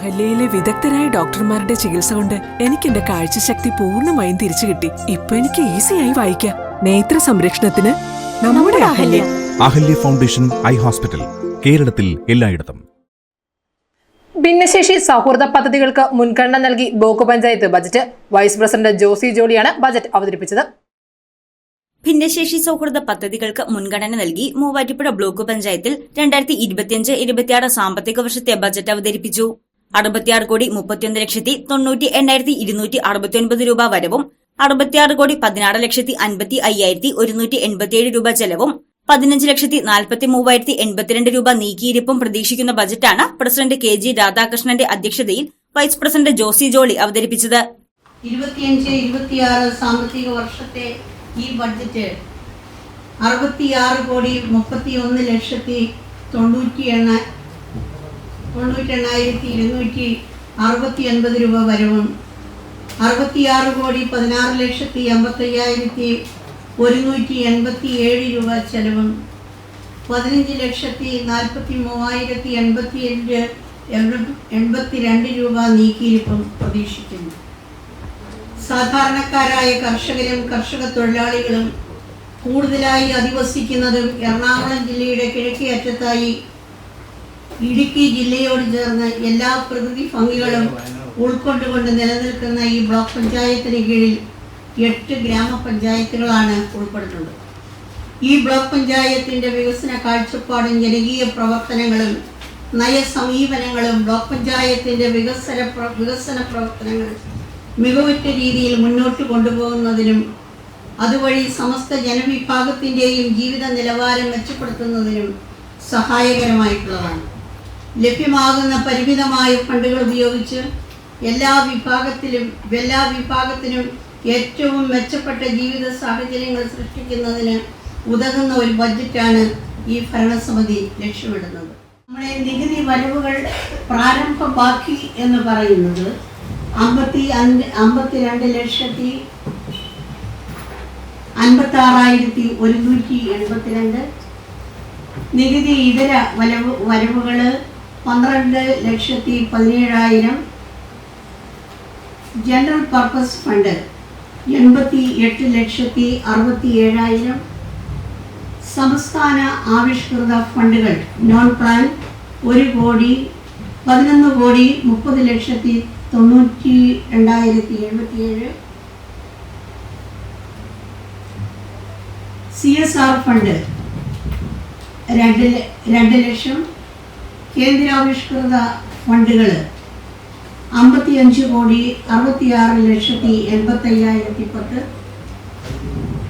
അഹല്യയിലെ വിദഗ്ധരായ ഡോക്ടർമാരുടെ ചികിത്സ കൊണ്ട് എനിക്ക് എന്റെ കാഴ്ചശക്തി പൂർണമായും തിരിച്ചു കിട്ടി. ഇപ്പൊ എനിക്ക് ഈസിയായി വായിക്കാം. നേത്ര സംരക്ഷണത്തിന് നമ്മുടെ Ahalya. Ahalya foundation eye hospital കേരളത്തിൽ എല്ലായിടത്തും. ഭിന്നശേഷി സൗഹൃദ പദ്ധതികൾക്ക് മുൻഗണന നൽകി block panchayat budget. Vice president Josy ജോളിയാണ് budget അവതരിപ്പിച്ചത്. ഭിന്നശേഷി സൗഹൃദ പദ്ധതികൾക്ക് മുൻഗണന നൽകി മൂവാറ്റുപുഴ ബ്ലോക്ക് പഞ്ചായത്തിൽ രണ്ടായിരത്തി ഇരുപത്തിയഞ്ച് ഇരുപത്തിയാറ് സാമ്പത്തിക വർഷത്തെ ബജറ്റ് അവതരിപ്പിച്ചു. അറുപത്തിയാറ് കോടി മുപ്പത്തിയൊന്ന് ലക്ഷത്തി തൊണ്ണൂറ്റി എണ്ണായിരത്തി ഇരുന്നൂറ്റി അറുപത്തിയൊൻപത് രൂപ വരവും അറുപത്തിയാറ് കോടി പതിനാറ് ലക്ഷത്തി അൻപത്തി അയ്യായിരത്തി ഒരുന്നൂറ്റി എൺപത്തിയേഴ് രൂപ ചെലവും പതിനഞ്ച് ലക്ഷത്തി നാൽപ്പത്തി മൂവായിരത്തി എൺപത്തിരണ്ട് രൂപ നീക്കിയിരിപ്പും പ്രതീക്ഷിക്കുന്ന ബജറ്റാണ് പ്രസിഡന്റ് കെ ജി രാധാകൃഷ്ണന്റെ അധ്യക്ഷതയിൽ വൈസ് പ്രസിഡന്റ് ജോസി ജോളി അവതരിപ്പിച്ചത്. ഇരുപത്തിയഞ്ച് ഇരുപത്തിയാറ് സാമ്പത്തിക വർഷത്തെ ഈ ബഡ്ജറ്റ് അറുപത്തിയാറ് കോടി മുപ്പത്തി ഒന്ന് ലക്ഷത്തി തൊണ്ണൂറ്റി എണ്ണ തൊണ്ണൂറ്റെണ്ണായിരത്തി ഇരുന്നൂറ്റി അറുപത്തി ഒൻപത് രൂപ വരവും. അറുപത്തിയാറ് കോടി പതിനാറ് ലക്ഷത്തി അമ്പത്തയ്യായിരത്തി ഒരുന്നൂറ്റി എൺപത്തി ഏഴ് രൂപ ചെലവും. പതിനഞ്ച് ലക്ഷത്തി നാൽപ്പത്തി മൂവായിരത്തി എൺപത്തി ഏഴ് എൺപത്തി രണ്ട് രൂപ നീക്കിയിരിപ്പും പ്രതീക്ഷിക്കുന്നു. സാധാരണക്കാരായ കർഷകരും കർഷക തൊഴിലാളികളും കൂടുതലായി അധിവസിക്കുന്നതും എറണാകുളം ജില്ലയുടെ കിഴക്കേ അറ്റത്തായി ഇടുക്കി ജില്ലയോട് ചേർന്ന് എല്ലാ പ്രകൃതി ഭംഗികളും ഉൾക്കൊണ്ടുകൊണ്ട് നിലനിൽക്കുന്ന ഈ ബ്ലോക്ക് പഞ്ചായത്തിന് കീഴിൽ എട്ട് ഗ്രാമപഞ്ചായത്തുകളാണ് ഉൾപ്പെടുന്നത്. ഈ ബ്ലോക്ക് പഞ്ചായത്തിന്റെ വികസന കാഴ്ചപ്പാടും ജനകീയ പ്രവർത്തനങ്ങളും നയസമീപനങ്ങളും ബ്ലോക്ക് പഞ്ചായത്തിന്റെ വികസന വികസന പ്രവർത്തനങ്ങൾ മികവുറ്റ രീതിയിൽ മുന്നോട്ട് കൊണ്ടുപോകുന്നതിനും അതുവഴി സമസ്ത ജനവിഭാഗത്തിന്റെയും ജീവിത നിലവാരം മെച്ചപ്പെടുത്തുന്നതിനും സഹായകരമായിട്ടുള്ളതാണ്. ലഭ്യമാകുന്ന പരിമിതമായ ഫണ്ടുകൾ ഉപയോഗിച്ച് എല്ലാ വിഭാഗത്തിലും എല്ലാ വിഭാഗത്തിനും ഏറ്റവും മെച്ചപ്പെട്ട ജീവിത സാഹചര്യങ്ങൾ സൃഷ്ടിക്കുന്നതിന് ഉതകുന്ന ഒരു ബഡ്ജറ്റാണ് ഈ ഭരണസമിതി ലക്ഷ്യമിടുന്നത്. നമ്മുടെ നികുതി വരവുകൾ പ്രാരംഭ ബാക്കി എന്ന് പറയുന്നത് അമ്പത്തി അഞ്ച് അമ്പത്തിരണ്ട് ലക്ഷത്തി അൻപത്തി ആറായിരത്തി ഒരുന്നൂറ്റി എൺപത്തിരണ്ട്. നികുതി ഇതര വരവ് വരവുകൾ പന്ത്രണ്ട് ലക്ഷത്തി പതിനേഴായിരം ജനറൽ പർപ്പസ് ഫണ്ട് എൺപത്തി എട്ട് ലക്ഷത്തി അറുപത്തി ഏഴായിരം സംസ്ഥാന ആവിഷ്കൃത ഫണ്ടുകൾ നോൺ പ്ലാൻ ഒരു കോടി പതിനൊന്ന് കോടി മുപ്പത് ലക്ഷത്തി തൊണ്ണൂറ്റി രണ്ടായിരത്തി എഴുപത്തിയേഴ് സി എസ് ആർ ഫണ്ട് രണ്ട് രണ്ട് ലക്ഷം കേന്ദ്രാവിഷ്കൃത ഫണ്ടുകൾ അമ്പത്തിയഞ്ച് കോടി അറുപത്തിയാറ് ലക്ഷത്തി എൺപത്തയ്യായിരത്തി പത്ത്.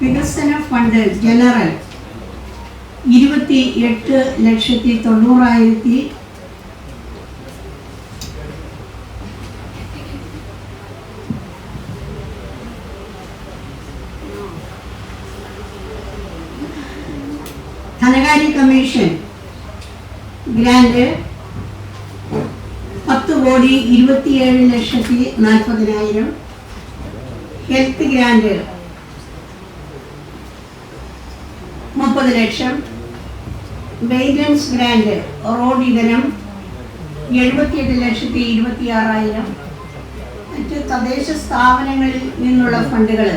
വികസന ഫണ്ട് ജനറൽ ഇരുപത്തി എട്ട് ലക്ഷത്തി തൊണ്ണൂറായിരത്തി ധനകാര്യ കമ്മീഷൻ ഗ്രാൻഡ് പത്ത് കോടി ഇരുപത്തിയേഴ് ലക്ഷത്തി നാൽപ്പതിനായിരം ഹെൽത്ത് ഗ്രാൻഡ് മുപ്പത് ലക്ഷം മെയിന്റനൻസ് ഗ്രാൻഡ് റോഡ് ഇതരം എഴുപത്തിയെട്ട് ലക്ഷത്തി ഇരുപത്തി ആറായിരം മറ്റ് തദ്ദേശ സ്ഥാപനങ്ങളിൽ നിന്നുള്ള ഫണ്ടുകൾ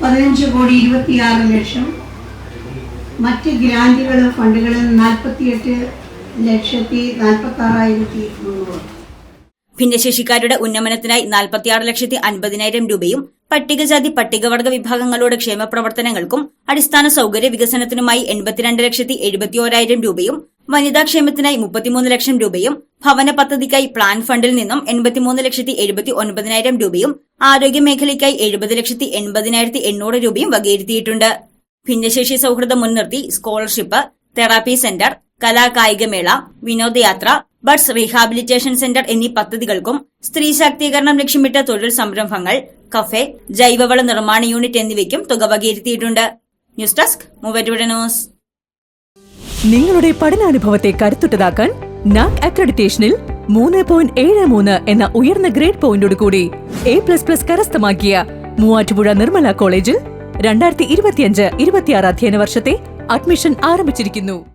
പതിനഞ്ച് കോടി ഇരുപത്തിയാറ് ലക്ഷം മറ്റ് ഗ്രാന്റുകളും ഫണ്ടുകളും നാൽപ്പത്തിയെട്ട് ലക്ഷത്തി നാൽപ്പത്തി ആറായിരത്തി ഭിന്നശേഷിക്കാരുടെ ഉന്നമനത്തിനായി നാൽപ്പത്തിയാറ് ലക്ഷത്തി അൻപതിനായിരം രൂപയും പട്ടികജാതി പട്ടികവർഗ വിഭാഗങ്ങളുടെ ക്ഷേമ പ്രവർത്തനങ്ങൾക്കും അടിസ്ഥാന സൗകര്യ വികസനത്തിനുമായി എൺപത്തിരണ്ട് ലക്ഷത്തി എഴുപത്തിയോരായിരം രൂപയും വനിതാ ക്ഷേമത്തിനായി മുപ്പത്തിമൂന്ന് ലക്ഷം രൂപയും ഭവന പദ്ധതിക്കായി പ്ലാൻ ഫണ്ടിൽ നിന്നും എൺപത്തിമൂന്ന് ലക്ഷത്തി എഴുപത്തി ഒൻപതിനായിരം രൂപയും ആരോഗ്യ മേഖലയ്ക്കായി എഴുപത് ലക്ഷത്തി എൺപതിനായിരത്തി എണ്ണൂറ് രൂപയും വകയിരുത്തിയിട്ടുണ്ട്. ഭിന്നശേഷി സൌഹൃദം മുൻനിർത്തി സ്കോളർഷിപ്പ് തെറാപ്പി സെന്റർ കലാകായികമേള വിനോദയാത്ര ബഡ്സ് റീഹാബിലിറ്റേഷൻ സെന്റർ എന്നീ പദ്ധതികൾക്കും സ്ത്രീ ശാക്തീകരണം ലക്ഷ്യമിട്ട തൊഴിൽ സംരംഭങ്ങൾ കഫേ ജൈവവള നിർമ്മാണ യൂണിറ്റ് എന്നിവയ്ക്കും തുക വകയിരുത്തിയിട്ടുണ്ട്. News desk news. നിങ്ങളുടെ പഠനാനുഭവത്തെ കരുത്തുറ്റതാക്കാൻ നാക് അക്രഡിറ്റേഷനിൽ മൂന്ന് പോയിന്റ് ഏഴ് മൂന്ന് എന്ന ഉയർന്ന ഗ്രേഡ് പോയിന്റോട് കൂടി എ പ്ലസ് പ്ലസ് കരസ്ഥമാക്കിയ മൂവാറ്റുപുഴ നിർമ്മല കോളേജിൽ രണ്ടായിരത്തി ഇരുപത്തിയഞ്ച് ഇരുപത്തിയാറ് അധ്യയന വർഷത്തെ അഡ്മിഷൻ ആരംഭിച്ചിരിക്കുന്നു.